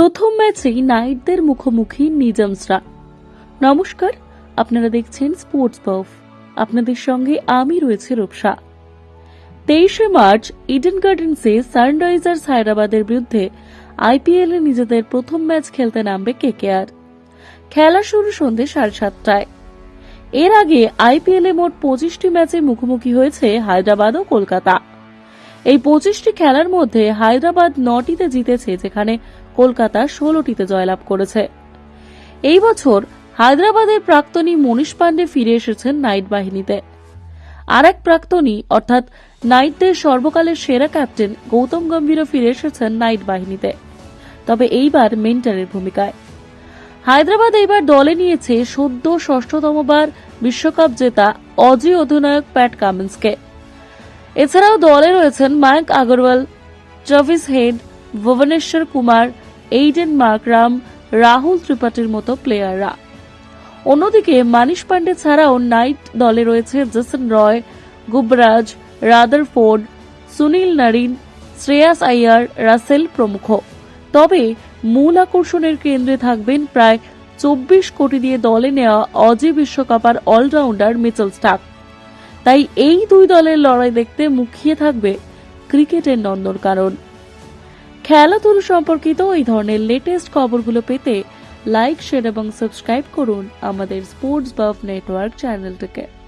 প্রথম ম্যাচেই নাইটদের মুখোমুখি নিজামসরা নমস্কার, আপনারা দেখছেন স্পোর্টস বফ। আপনাদের সঙ্গে আমি রয়েছে রূপসা। তেইশে মার্চ, ইডেন গার্ডেন্সে সানরাইজার্স হায়দ্রাবাদের বিরুদ্ধে আইপিএল নিজেদের প্রথম ম্যাচ খেলতে নামবে কেকেআর। খেলা শুরু সন্ধে সাড়ে সাতটায়। এর আগে আইপিএল মোট পঁচিশটি ম্যাচে মুখোমুখি হয়েছে হায়দ্রাবাদ ও কলকাতা। এই পঁচিশটি খেলার মধ্যে হায়দ্রাবাদ নটিতে জিতেছে, যেখানে কলকাতা ষোলোটিতে জয়লাভ করেছে। এই বছর হায়দ্রাবাদের প্রাক্তনী মনীষ পান্ডে ফিরে এসেছেন নাইট বাহিনীতে। আর এক প্রাক্তনী, অর্থাৎ নাইটদের সর্বকালের সেরা ক্যাপ্টেন গৌতম গম্ভীরও ফিরে এসেছেন নাইট বাহিনীতে। তবে এইবার মেন্টারের ভূমিকায়। হায়দ্রাবাদ এইবার দলে নিয়েছে সদ্য ষষ্ঠতমবার বিশ্বকাপ জেতা অজি অধিনায়ক প্যাট কামিন্সকে। এছাড়াও দলে রয়েছেন Mayank Agarwal, Travis Head, Bhuvneshwar Kumar, Aiden Markram Rahul ত্রিপাঠীর মতো প্লেয়াররা অন্যদিকে মানিশ পান্ডে ছাড়াও নাইট দলে রয়েছে Jason Roy, Gurbaz Rutherford Sunil Narine, Shreyas Iyer Russell প্রমুখ। তবে মূল আকর্ষণের কেন্দ্রে থাকবেন প্রায় চব্বিশ কোটি দিয়ে দলে নেওয়া অজি বিশ্বকাপার অলরাউন্ডার মিচেল স্টাক তাই এই দুই দলের লড়াই দেখতে মুখিয়ে থাকবে ক্রিকেটের নন্দনকানন খেলাধুলো সম্পর্কিত এই ধরনের লেটেস্ট খবরগুলো পেতে লাইক শেয়ার এবং সাবস্ক্রাইব করুন আমাদের স্পোর্টস বাফ নেটওয়ার্ক চ্যানেলটিকে